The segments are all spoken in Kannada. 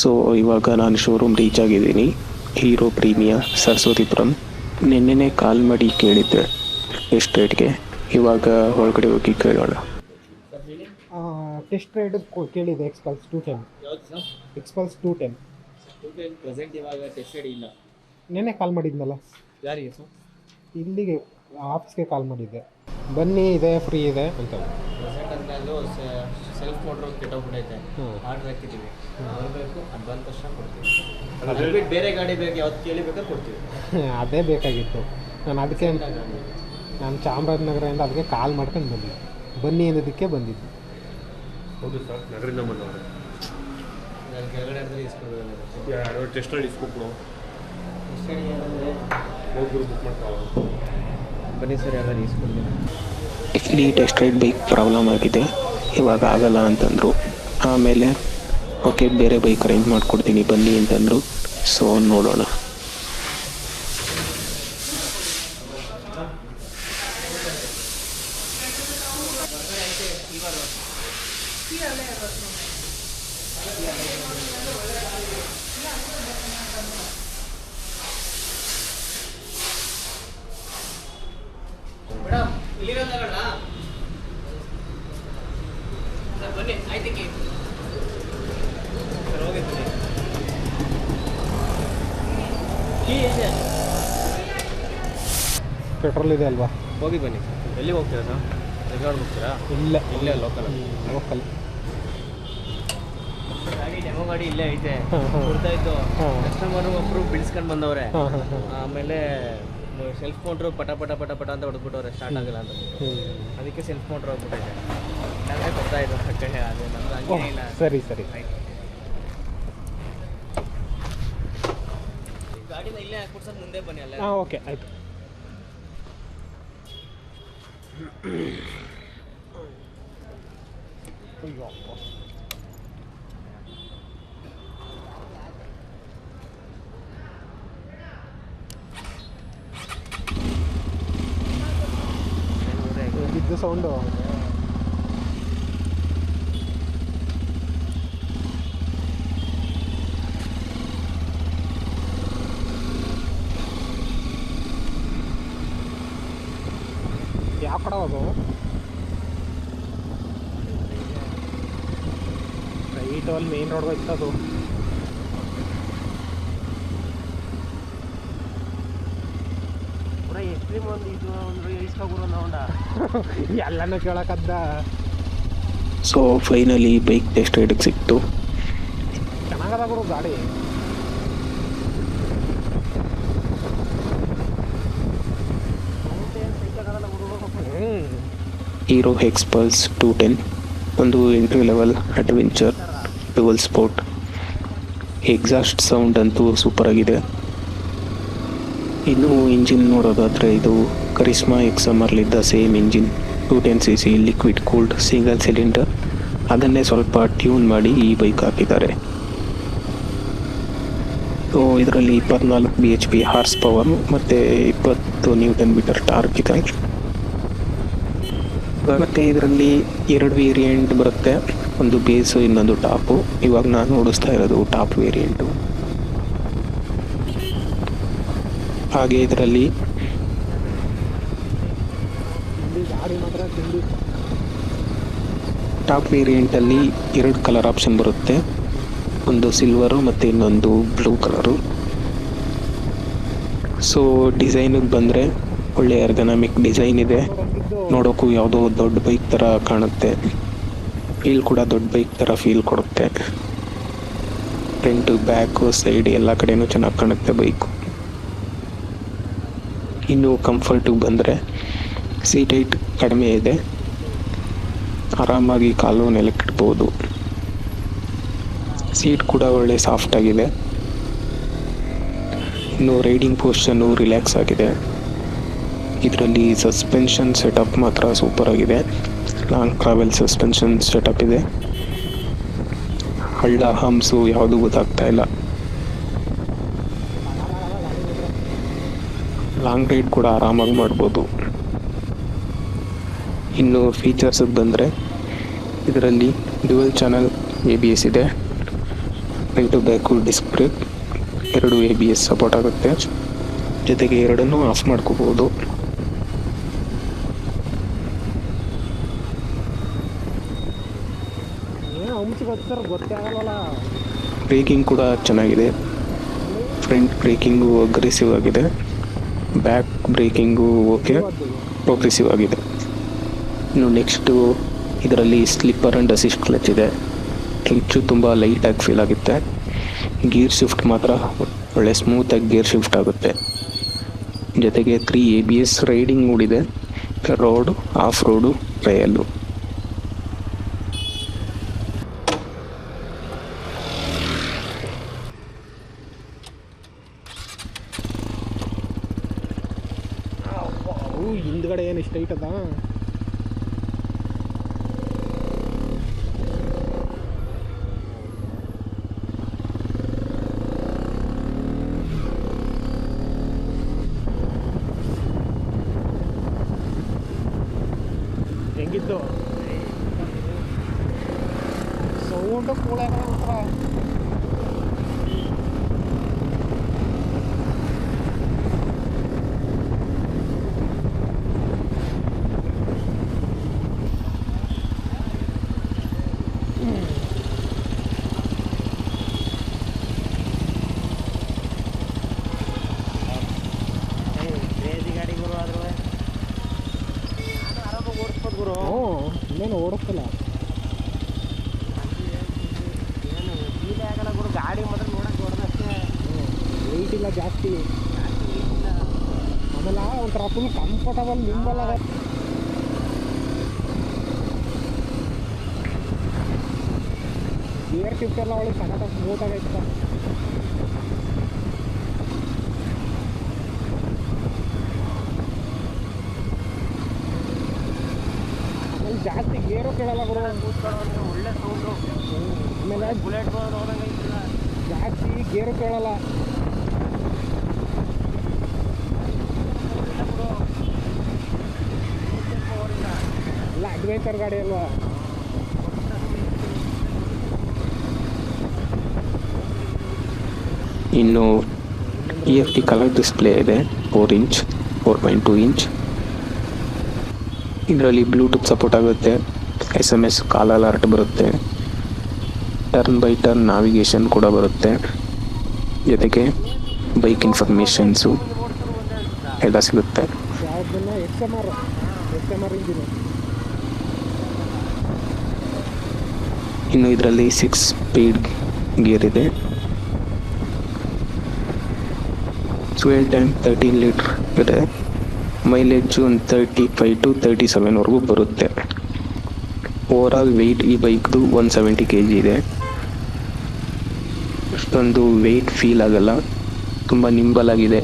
ಸೊ ಇವಾಗ ನಾನು ಶೋರೂಮ್ ರೀಚ್ ಆಗಿದ್ದೀನಿ. ಹೀರೋ ಪ್ರೀಮಿಯಾ ಸರಸ್ವತಿಪುರಂ ನಿನ್ನೆನೇ ಕಾಲ್ ಮಾಡಿ ಕೇಳಿದ್ದೆ. ಎಷ್ಟು ರೇಟ್ಗೆ ಇವಾಗ ಹೊರಗಡೆ ಹೋಗಿ ಕೇಳೋಣ. ಟೆಸ್ಟ್ ರೈಡ್ ಕೇಳಿದೆ Xpulse two ten Xpulse two ten present ಇವಾಗ ಟೆಸ್ಟೆಡ್ ಇಲ್ಲ ನೆನ್ನೆ ಕಾಲ್ ಮಾಡಿದ್ನಲ್ಲ? ಯಾರಿಗೆ ಸರ್? ಇಲ್ಲಿಗೆ ಆಫೀಸ್ಗೆ ಕಾಲ್ ಮಾಡಿದ್ದೆ. ಬನ್ನಿ ಇದೆ ಫ್ರೀ ಇದೆ. ಅಂತ ಅದು ಸೆಲ್ಫ್ ಮೋಟ್ರ್ ಕೆಟ್ಟೋಗ್ಬಿಟ್ಟೈತೆ ಆರ್ಡರ್ ಆರ್ಡ್ರ್ ಹಾಕಿದ್ದೀವಿ ಬರಬೇಕು ಅದು ಬಂದ ತಕ್ಷಣ ಕೊಡ್ತೀವಿ. ಅದು ಬಿಟ್ಟು ಬೇರೆ ಗಾಡಿ ಬೇಕು ಯಾವ್ದು ಕೇಳಿ ಬೇಕಾದ್ರೆ ಕೊಡ್ತೀವಿ ಅದೇ ಬೇಕಾಗಿತ್ತು. ನಾನು ಅದಕ್ಕೆ ನಾನು ಚಾಮರಾಜನಗರದಿಂದ ಅದಕ್ಕೆ ಕಾಲ್ ಮಾಡ್ಕೊಂಡು ಬಂದೆ. ಬನ್ನಿ ಅನ್ನೋದಕ್ಕೆ ಬಂದಿದ್ದು. ಹೌದು ಸರ್ ನಗರಿಂದ ಬಂದವರು. ನಾನು ಕೆಳಗಡೆ ಅಂದರೆ ಇಸ್ಕೊಳ್ಬೇಕು ಟೆಸ್ಟ್ ಮಾಡಿ ಇಸ್ಕೊಬಿಡು ಟೆಸ್ಟೆಡ್ ಏನಂದರೆ ಹೋಗ್ಬಿಡು ಬುಕ್ ಮಾಡ್ತಾವ ಬನ್ನಿ ಸರ್ ಯಾರು ಇಸ್ಕೊಡ್ತೀನಿ ಇಲ್ಲಿ ಟೆಸ್ಟ್ ರೈಡ್ ಬೈಕ್ ಪ್ರಾಬ್ಲಮ್ ಆಗಿದೆ. ಇವಾಗ ಆಗಲ್ಲ ಅಂತಂದರು. ಆಮೇಲೆ ಓಕೆ ಬೇರೆ ಬೈಕ್ ಅರೇಂಜ್ ಮಾಡಿಕೊಡ್ತೀನಿ ಬನ್ನಿ ಅಂತಂದರು. ಸೊ ನೋಡೋಣ ಮೇಡಮ್ ಇಲ್ಲಿರೋ ತಗೊಳ್ಳ ಸರ್ ಬನ್ನಿ ಆಯ್ತಕ್ಕೆ ಸರ್ ಹೋಗಿದ್ದೀನಿ ಕೀ ಇದೆ ಪೆಟ್ರೋಲ್ ಇದೆ ಅಲ್ವಾ? ಹೋಗಿ ಬನ್ನಿ. ಎಲ್ಲಿ ಹೋಗ್ತೀರಾ ಸರ್? ರೆಸಾರ್ಟ್ ಹೋಗ್ತೀರಾ? ಇಲ್ಲ. ಇಲ್ಲೇ ಲೋಕಲ್ ಲೋಕಲ್ ಗಾಡಿ ಡೆಮೋ ಗಾಡಿ ಇಲ್ಲೇ ಐತೆ. ಕೊಡ್ತಾ ಇತ್ತು ಕಸ್ಟಮರ್ ಒಬ್ರು ಬಿಡಿಸ್ಕೊಂಡು ಬಂದವ್ರೆ. ಆಮೇಲೆ ಸೆಲ್ಫ್ ಮೋಟ್ರು ಪಟ ಪಟ ಪಟ ಪಟ ಅಂತ ಹೊಡೆದ್ಬಿಟ್ಟವ್ರೆ ಸ್ಟಾರ್ಟ್ ಆಗಲ್ಲ ಅಂತ. ಅದಕ್ಕೆ ಸೆಲ್ಫ್ ಮೋಟ್ರ್ ಹೋಗ್ಬಿಟ್ಟೈತೆ ಇಲ್ಲಾಂದ್ರೆ ಬರ್ತಾ ಇದ್ದು ಅದು ನಮ್ದು ಇಲ್ಲ ಸರಿ ಸರಿ. ಆಯ್ತು. ಗಾಡಿನ ಇಲ್ಲೇ ಹಾಕ್ಬಿಟ್ಟು ಸರ್ ಮುಂದೆ ಬನ್ನಿ ಅಲ್ಲ. ಹಾಂ ಓಕೆ ಆಯಿತು. ಅಯ್ಯೋ ಬಿದ್ದು ಸೌಂಡು ಅದು ರೈಟ್ ಅಲ್ಲಿ ಮೇನ್ ರೋಡ್ ಹೋಯ್ತದು ಪೂರ ಎಕ್ಸ್ಟ್ರೀಮ್ ಒಂದು ಇದು ಒಂದು ಇಸ್ಕೊಬಿಡೋ ನಾವುಂಡ ಎಲ್ಲನೂ ಕೇಳಕ್ಕದ್ದ ಸೊ ಫೈನಲಿ ಬೈಕ್ ಟೆಸ್ಟ್ ರೈಡಿಗೆ ಸಿಕ್ತು. ಚೆನ್ನಾಗದ ಗುರು ಗಾಡಿ ಹ್ಞೂ ಹೀರೋ ಎಕ್ಸ್ಪಲ್ಸ್ ಟು ಟೆನ್ ಒಂದು entry level adventure dual sport exhaust sound ಅಂತೂ ಸೂಪರ್ ಆಗಿದೆ. ಇನ್ನು ಇಂಜಿನ್ ನೋಡೋದಾದರೆ ಇದು Karizma ಎಕ್ಸಮರ್ಲಿದ್ದ same engine two ten C C liquid cooled single cylinder ಅದನ್ನೇ ಸ್ವಲ್ಪ ಟ್ಯೂನ್ ಮಾಡಿ ಈ ಬೈಕ್ ಹಾಕಿದ್ದಾರೆ. ಸೊ ಇದರಲ್ಲಿ ಇಪ್ಪತ್ನಾಲ್ಕು B H P horse power ಮತ್ತು ಇಪ್ಪತ್ತು ನ್ಯೂಟನ್ ಮೀಟರ್ ಟಾರ್ಕ್ ಇದೆ. ಮತ್ತು ಇದರಲ್ಲಿ ಎರಡು ವೇರಿಯಂಟ್ ಬರುತ್ತೆ. ಒಂದು ಬೇಸು ಇನ್ನೊಂದು ಟಾಪು ಇವಾಗ ನಾನು ಓಡಿಸ್ತಾ ಇರೋದು ಟಾಪ್ ವೇರಿಯಂಟು ಹಾಗೆ ಇದರಲ್ಲಿ ಟಾಪ್ ವೇರಿಯಂಟಲ್ಲಿ ಎರಡು ಕಲರ್ ಆಪ್ಷನ್ ಬರುತ್ತೆ. ಒಂದು ಸಿಲ್ವರು ಮತ್ತು ಇನ್ನೊಂದು ಬ್ಲೂ ಕಲರು ಸೊ ಡಿಸೈನಿಗೆ ಬಂದರೆ ಒಳ್ಳೆಯ ಎರ್ಗನಾಮಿಕ್ ಡಿಸೈನ್ ಇದೆ. ನೋಡೋಕ್ಕೂ ಯಾವುದೋ ದೊಡ್ಡ ಬೈಕ್ ಥರ ಕಾಣುತ್ತೆ. ಫೀಲ್ ಕೂಡ ದೊಡ್ಡ ಬೈಕ್ ಥರ ಫೀಲ್ ಕೊಡುತ್ತೆ. ಫ್ರಂಟ್ ಬ್ಯಾಕು ಸೈಡ್ ಎಲ್ಲ ಕಡೆನೂ ಚೆನ್ನಾಗಿ ಕಾಣುತ್ತೆ ಬೈಕು ಇನ್ನು ಕಂಫರ್ಟಿಗೆ ಬಂದರೆ ಸೀಟ್ ಹೈಟ್ ಕಡಿಮೆ ಇದೆ. ಆರಾಮಾಗಿ ಕಾಲು ನೆಲಕ್ಕಿಡ್ಬೋದು ಸೀಟ್ ಕೂಡ ಒಳ್ಳೆ ಸಾಫ್ಟ್ ಆಗಿದೆ. ಇನ್ನು ರೈಡಿಂಗ್ ಪೋಸ್ಟನ್ನು ರಿಲ್ಯಾಕ್ಸ್ ಆಗಿದೆ. ಇದರಲ್ಲಿ ಸಸ್ಪೆನ್ಷನ್ ಸೆಟಪ್ ಮಾತ್ರ ಸೂಪರ್ ಆಗಿದೆ. ಲಾಂಗ್ ಟ್ರಾವೆಲ್ ಸಸ್ಪೆನ್ಷನ್ ಸೆಟಪ್ ಇದೆ. ಹಳ್ಳ, ಹಂಸು ಯಾವುದು ಗೊತ್ತಾಗ್ತಾ ಇಲ್ಲ. ಲಾಂಗ್ ರೈಡ್ ಕೂಡ ಆರಾಮಾಗಿ ಮಾಡ್ಬೋದು. ಇನ್ನು ಫೀಚರ್ಸ್ ಬಂದರೆ ಇದರಲ್ಲಿ dual channel A B S ಇದೆ. ಟು ಬ್ಯಾಕು ಡಿಸ್ಕ್ ಬ್ರೇಕ್ ಎರಡು ಎ ಬಿ ಎಸ್ ಸಪೋರ್ಟ್ ಆಗುತ್ತೆ. ಜೊತೆಗೆ ಎರಡನ್ನೂ ಆಫ್ ಮಾಡ್ಕೋಬೋದು ಏನೋ ಹಂಚಿಗೆ ಹಚ್ಚಾರ ಗೊತ್ತೇ ಆಗಲ್ಲ ಬ್ರೇಕಿಂಗ್ ಕೂಡ ಚೆನ್ನಾಗಿದೆ. ಫ್ರಂಟ್ ಬ್ರೇಕಿಂಗು ಅಗ್ರೆಸಿವ್ ಆಗಿದೆ. ಬ್ಯಾಕ್ ಬ್ರೇಕಿಂಗು ಓಕೆ ಪ್ರೋಗ್ರೆಸಿವ್ ಆಗಿದೆ. ಇನ್ನು ನೆಕ್ಸ್ಟು ಇದರಲ್ಲಿ ಸ್ಲಿಪ್ಪರ್ ಆ್ಯಂಡ್ ಅಸಿಸ್ಟ್ ಕ್ಲಚ್ ಇದೆ. ಕ್ಲಚ್ಚು ತುಂಬ ಲೈಟಾಗಿ ಫೀಲ್ ಆಗುತ್ತೆ. ಗೇರ್ ಶಿಫ್ಟ್ ಮಾತ್ರ ಒಳ್ಳೆ ಸ್ಮೂತಾಗಿ ಗೇರ್ ಶಿಫ್ಟ್ ಆಗುತ್ತೆ. ಜೊತೆಗೆ three A B S riding ಮೂಡಿದೆ ರೋಡು ಆಫ್ ರೋಡು ಟ್ರಯಲ್ಲು ಅವು ಹಿಂದ್ಗಡೆ ಏನು ಇಷ್ಟ ಐಟದ ಹೆಂಗಿತ್ತು ಸೌಂಡು ಕೂಳೆ ಮಾತ್ರ ಕ್ರೇಜಿ ಗಾಡಿ ಗುರು ಆದ್ರೂ ನಾನು ಆರಾಮಾಗಿ ಓಡಿಸ್ಬೋದು ಗುರು ಹ್ಞೂ ಏನು ಫೀಲೇ ಆಗಲ್ಲ ಗುರು ಗಾಡಿ ಮಾತ್ರ ನೋಡಕ್ಕೆ ಹೊಡೆದಷ್ಟೇ ವೆಯ್ಟ್ ಇಲ್ಲ ಜಾಸ್ತಿ. ಆಮೇಲೆ ಒಂಥರ ಫುಲ್ ಕಂಫರ್ಟಬಲ್ ನಿಂಬಲ್ ಅದ ಗೇರ್ ಶಿಫ್ಟ್ ಎಲ್ಲ ಒಳ್ಳೆ ಸಖತ್ ಸ್ಮೂತ್ ಆಗೈತೆ ಜಾಸ್ತಿ ಗೇರು ಕೇಳಲ್ಲ ಗುರು. ಕೂತ್ಕೊಳ್ಳೋ ಒಳ್ಳೆ ಸೌಂಡು ಆಮೇಲೆ ಬುಲೆಟ್ ಹೋದಂಗೆ ಐತಿಲ್ಲ ಜಾಸ್ತಿ ಗೇರು ಕೇಳಲ್ಲ. ಎಲ್ಲ ಅಡ್ವೆಂಚರ್ ಗಾಡಿ ಅಲ್ವಾ? ಇನ್ನು E F T colour display ಇದೆ four inch four point two inch ಇದರಲ್ಲಿ ಬ್ಲೂಟೂತ್ ಸಪೋರ್ಟ್ ಆಗುತ್ತೆ S M S call alert ಬರುತ್ತೆ ಟರ್ನ್ ಬೈ ಟರ್ನ್ ನಾವಿಗೇಷನ್ ಕೂಡ ಬರುತ್ತೆ, ಜೊತೆಗೆ ಬೈಕ್ ಇನ್ಫಾರ್ಮೇಷನ್ಸು ಎಲ್ಲ ಸಿಗುತ್ತೆ. ಇನ್ನು ಇದರಲ್ಲಿ ಸಿಕ್ಸ್ ಸ್ಪೀಡ್ ಗೇರ್ ಇದೆ. ಟ್ವೆಲ್ ಟೈಮ್ ತರ್ಟೀನ್ ಲೀಟ್ರ್ ಇದೆ. ಮೈಲೇಜು ಒಂದು ತರ್ಟಿ ಫೈವ್ ಟು ತರ್ಟಿ ಸೆವೆನ್ವರೆಗೂ ಬರುತ್ತೆ. ಓವರ್ ಆಲ್ ವೆಯ್ಟ್ ಈ ಬೈಕ್ದು ಒನ್ ಸೆವೆಂಟಿ ಕೆ ಜಿ ಇದೆ. ಅಷ್ಟೊಂದು ವೆಯ್ಟ್ ಫೀಲ್ ಆಗಲ್ಲ. ತುಂಬ ನಿಂಬಲ್ ಆಗಿದೆ.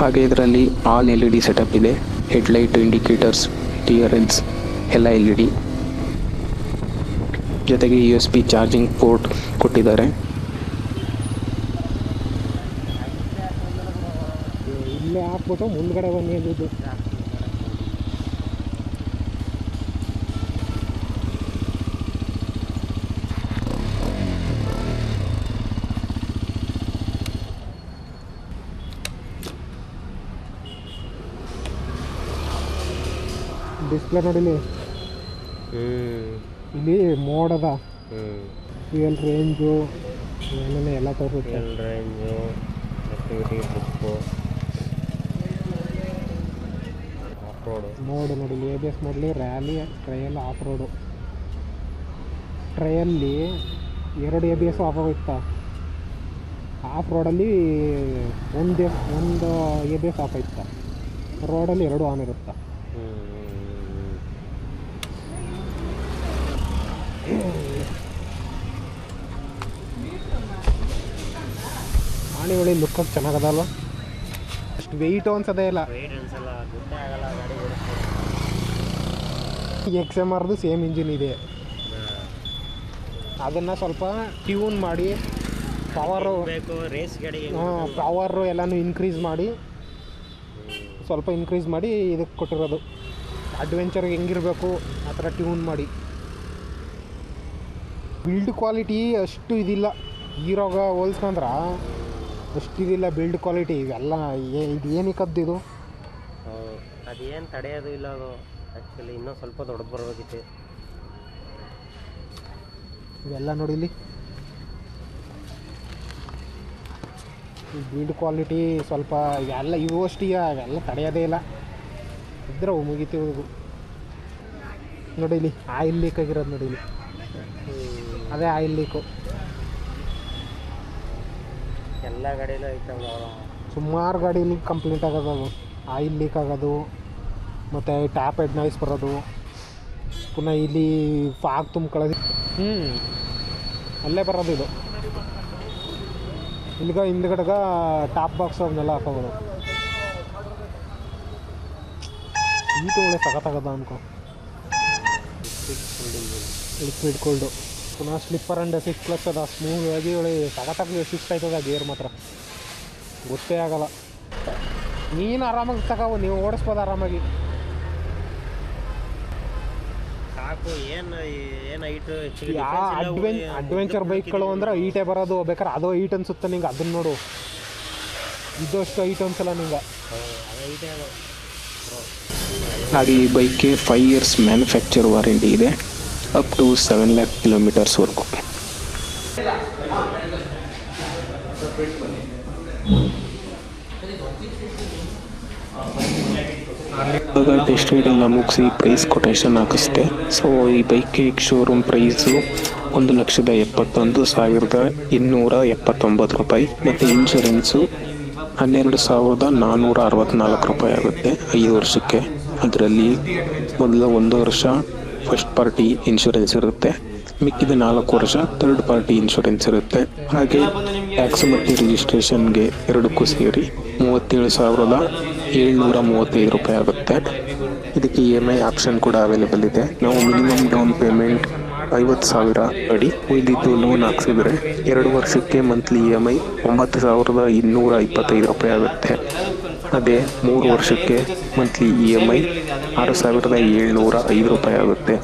ಹಾಗೆ ಇದರಲ್ಲಿ all L E D setup ಇದೆ. ಹೆಡ್ಲೈಟ್ ಇಂಡಿಕೇಟರ್ಸ್ ಟಿಯರೆನ್ಸ್ ಎಲ್ಲ ಎಲ್ ಇ ಡಿ ಜೊತೆಗೆ U S P charging port ಕೊಟ್ಟಿದ್ದಾರೆ. ಹಾಕ್ಬಿಟ್ಟು ಮುಂದ್ಗಡೆ ಬನ್ನಿ ಅಂದಿದ್ದು ಡಿಸ್ಪ್ಲೇ ನೋಡಿಲಿ ಇಲ್ಲಿ ಮೋಡದ ಫ್ಯೂಯಲ್ ರೇಂಜು ಏನೇನು ಎಲ್ಲ ತೋರಿಸುತ್ತೆ. ರೇಂಜು ಆಕ್ಟಿವಿಟಿ ಬುಕ್ಕು ನೋಡಿ. ಮೋಡ್ ನೋಡಿಲಿ ಎ ಬಿ ಎಸ್ ಮಾಡಲಿ ರ್ಯಾಲಿ ಟ್ರಯಲ್ ಆಫ್ ರೋಡು. ಟ್ರಯಲ್ಲಿ ಎರಡು ಎ ಬಿ ಎಸ್ ಆಫ್ ಆಗೋಯ್ತಾ ಆಫ್ ರೋಡಲ್ಲಿ ಒಂದು ಒಂದು ಎ ಬಿ ಎಸ್ ಆಫ್ ಆಯ್ತಾ ರೋಡಲ್ಲಿ ಎರಡು ಆನ್ ಇರುತ್ತಾ. ಆಣಿ ಒಳ್ಳೆ ಲುಕ್ಕಕ್ಕೆ ಚೆನ್ನಾಗದಲ್ವಾ ಅಷ್ಟು ವೆಯ್ಟು ಅನ್ಸೋದೇ ಇಲ್ಲ ವೆಯ್ಟ್ ಅನ್ಸಲ್ಲ ಗೊತ್ತೇ ಆಗಲ್ಲ ಗಾಡಿ ಓಡಿಸ್ಬೋದು ಎಕ್ಸ್ ಎಂ ಆರ್ದು ಸೇಮ್ ಇಂಜಿನ್ ಇದೆ. ಅದನ್ನು ಸ್ವಲ್ಪ ಟ್ಯೂನ್ ಮಾಡಿ ಪವರು ಹಾಂ ಪವರು ಎಲ್ಲನೂ ಇನ್ಕ್ರೀಸ್ ಮಾಡಿ ಸ್ವಲ್ಪ ಇನ್ಕ್ರೀಸ್ ಮಾಡಿ ಇದಕ್ಕೆ ಕೊಟ್ಟಿರೋದು. ಅಡ್ವೆಂಚರ್ ಹೆಂಗಿರಬೇಕು ಆ ಥರ ಟ್ಯೂನ್ ಮಾಡಿ. ಬಿಲ್ಡ್ ಕ್ವಾಲಿಟಿ ಅಷ್ಟು ಇದಿಲ್ಲ. ಹೀರೋಗ ಹೋಲ್ಸ್ಕೊಂಡ್ರೆ ಅಷ್ಟು ಇದಿಲ್ಲ ಬಿಲ್ಡ್ ಕ್ವಾಲಿಟಿ ಇವೆಲ್ಲ ಇದು ಏನಕ್ಕದ್ದು ಇದು? ಅದೇನು ತಡೆಯೋದು ಇಲ್ಲ ಅದು. ಆ್ಯಕ್ಚುಲಿ ಇನ್ನೂ ಸ್ವಲ್ಪ ದೊಡ್ಡ ಬರಬೇಕಿತ್ತು. ಇವೆಲ್ಲ ನೋಡಿಲಿ ಬೀಡ್ ಕ್ವಾಲಿಟಿ ಸ್ವಲ್ಪ ಎಲ್ಲ ಇವು ಅಷ್ಟಿಗೆ ಅವೆಲ್ಲ ತಡೆಯೋದೇ ಇಲ್ಲ. ಇದ್ರೆ ಅವು ಮುಗಿತು. ನೋಡಿ ಇಲ್ಲಿ ಆಯಿಲ್ ಲೀಕ್ ಆಗಿರೋದು ನೋಡಿ ಇಲ್ಲಿ. ಅದೇ ಆಯಿಲ್ ಲೀಕು ಎಲ್ಲ ಗಾಡಿಯಲ್ಲೂ ಐತಲ್ಲ ಸುಮಾರು ಗಾಡಿಲಿ ಕಂಪ್ಲೀಟ್ ಆಗೋದು ಅದು. ಆಯಿಲ್ ಲೀಕ್ ಆಗೋದು. ಮತ್ತು ಟ್ಯಾಪ್ ಹೆಡ್ ನಾಯ್ಸ್ ಬರೋದು. ಪುನಃ ಇಲ್ಲಿ ಫಾಗ್ ತುಂಬ್ಕೊಳ್ಳೋದು. ಹ್ಞೂ ಅಲ್ಲೇ ಬರೋದು ಇದು. ಇಲ್ಲಿಗ ಹಿಂದ್ಗಡೆಗ ಟಾಪ್ ಬಾಕ್ಸ್ ಅವನ್ನೆಲ್ಲ ಹಾಕೋಬೋದು. ಈಟು ಒಳ್ಳೆ ಸಖತ್ತಾಗದ ಅನ್ಕೋ. ಲಿಕ್ವಿಡ್ ಕೋಲ್ಡು ಪುನಃ ಸ್ಲಿಪ್ಪರ್ ಅಂಡ್ ಸಿಕ್ಸ್ ಪ್ಲಸ್ ಅದ. ಸ್ಮೂತ್ ಆಗಿ ಒಳ್ಳೆ ಸಖತ್ತಾಗಿ ಸಿಕ್ಸ್ ಆಯ್ತದ ಗೇರ್ ಮಾತ್ರ. ಗೊತ್ತೇ ಆಗಲ್ಲ. ನೀನು ಆರಾಮಾಗಿ ತಗೋ, ನೀವು ಓಡಿಸ್ಬೋದು ಆರಾಮಾಗಿ. ಅಡ್ವೆಂಚರ್ ಬೈಕ್ಗಳು ಅಂದ್ರೆ ಈಟೆ ಬರೋದು ಬೇಕಾದ್ರೆ ಅದು ಈಟ್ ಅನ್ಸುತ್ತೆ ನಿಂಗೆ ಅದನ್ನ ನೋಡು. ಇದ್ದಷ್ಟು ಈಟ್ ಐಟ್ ಅನ್ಸಲ್ಲ ನಿಂಗೆ. ಅದು ಹಾಗೆ ಈ ಬೈಕ್ಗೆ ಫೈವ್ ಇಯರ್ಸ್ ಮ್ಯಾನುಫ್ಯಾಕ್ಚರ್ ವಾರಂಟಿ ಇದೆ ಅಪ್ ಟು ಸೆವೆನ್ ಲ್ಯಾಕ್ ಕಿಲೋಮೀಟರ್ಸ್ವರೆಗೂ ಇವಾಗ ಟೆಸ್ಟ್ ರೈಡ್ ಎಲ್ಲ ಮುಗಿಸಿ ಪ್ರೈಸ್ ಕೊಟೇಶನ್ ಹಾಕಿಸ್ದೆ. ಸೊ ಈ ಬೈಕಿಗೆ ಶೋರೂಮ್ ಪ್ರೈಸು ಒಂದು ಲಕ್ಷದ ಎಪ್ಪತ್ತೊಂದು ಸಾವಿರದ ಇನ್ನೂರ ಎಪ್ಪತ್ತೊಂಬತ್ತು ರೂಪಾಯಿ. ಮತ್ತು ಇನ್ಶೂರೆನ್ಸು ಹನ್ನೆರಡು ಸಾವಿರದ ನಾನ್ನೂರ ಅರವತ್ತ್ನಾಲ್ಕು ರೂಪಾಯಿ ಆಗುತ್ತೆ ಐದು ವರ್ಷಕ್ಕೆ. ಅದರಲ್ಲಿ ಮೊದಲ ಒಂದು ವರ್ಷ ಫಸ್ಟ್ ಪಾರ್ಟಿ ಇನ್ಶೂರೆನ್ಸ್ ಇರುತ್ತೆ. ಮಿಕ್ಕಿದ ನಾಲ್ಕು ವರ್ಷ ಥರ್ಡ್ ಪಾರ್ಟಿ ಇನ್ಶೂರೆನ್ಸ್ ಇರುತ್ತೆ. ಹಾಗೆ ಟ್ಯಾಕ್ಸ್ ಮತ್ತು ರಿಜಿಸ್ಟ್ರೇಷನ್ಗೆ ಎರಡಕ್ಕೂ ಸೇರಿ ಮೂವತ್ತೇಳು ಸಾವಿರದ ಏಳ್ನೂರ ಮೂವತ್ತೈದು ರೂಪಾಯಿ ಆಗುತ್ತೆ. ಇದಕ್ಕೆ ಇ ಎಂ ಐ ಆಪ್ಷನ್ ಕೂಡ ಅವೈಲೇಬಲ್ ಇದೆ. ನಾವು ಮಿನಿಮಮ್ ಡೌನ್ ಪೇಮೆಂಟ್ ಐವತ್ತು ಸಾವಿರ ಅಡಿ ಉಳಿದಿದ್ದು ಲೋನ್ ಹಾಕ್ಸಿದ್ರೆ ಎರಡು ವರ್ಷಕ್ಕೆ ಮಂತ್ಲಿ ಇ ಎಂ ಐ ಒಂಬತ್ತು ಸಾವಿರದ ಇನ್ನೂರ ಇಪ್ಪತ್ತೈದು ರೂಪಾಯಿ ಆಗುತ್ತೆ. ಅದೇ ಮೂರು ವರ್ಷಕ್ಕೆ ಮಂತ್ಲಿ ಇ ಎಂ ಐ ಆರು ಸಾವಿರದ ಏಳ್ನೂರ ಐದು ರೂಪಾಯಿ ಆಗುತ್ತೆ.